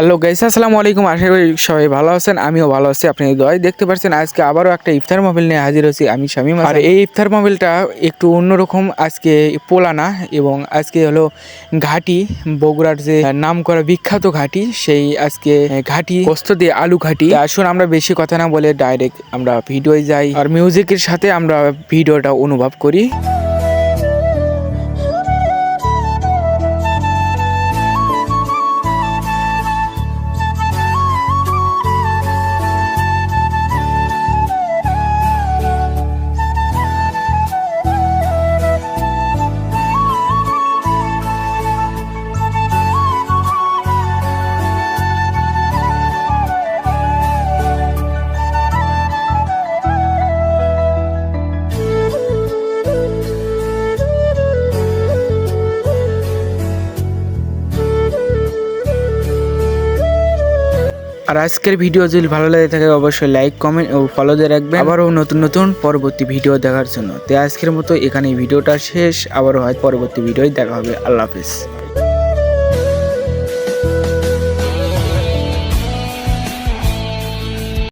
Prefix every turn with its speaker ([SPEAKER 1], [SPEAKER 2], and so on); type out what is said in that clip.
[SPEAKER 1] Hello guys আসসালামু আলাইকুম। আশা করি সবাই ভালো আছেন, আমিও ভালো আছি। আপনি দয় দেখতে পাচ্ছেন, আজকে আবারও একটা ইফতার মোবাইল নিয়ে হাজির হয়েছি আমি শামিম আর এই ইফতার মোবাইলটা একটু অন্যরকম, আজকে পোলানা এবং আজকে হলো ঘাটি, বগুড়ার যে নাম করা বিখ্যাত ঘাটি, সেই আজকে ঘাটি, পোস্ত দিয়ে আলু ঘাটি। আসুন আমরা বেশি কথা না বলে ডাইরেক্ট আমরা ভিডিওয় যাই, আর মিউজিকের সাথে আমরা ভিডিওটা অনুভব করি। আর আজকের ভিডিও যদি ভালো লাগে থাকে, অবশ্যই লাইক কমেন্ট ও ফলো দিয়ে রাখবেন। আবারও নতুন নতুন পরবর্তী ভিডিও দেখার জন্য। তো আজকের মতো এখানে ভিডিওটা শেষ। আবারও হয় পরবর্তী ভিডিওয় দেখা হবে। আল্লাহ হাফিজ।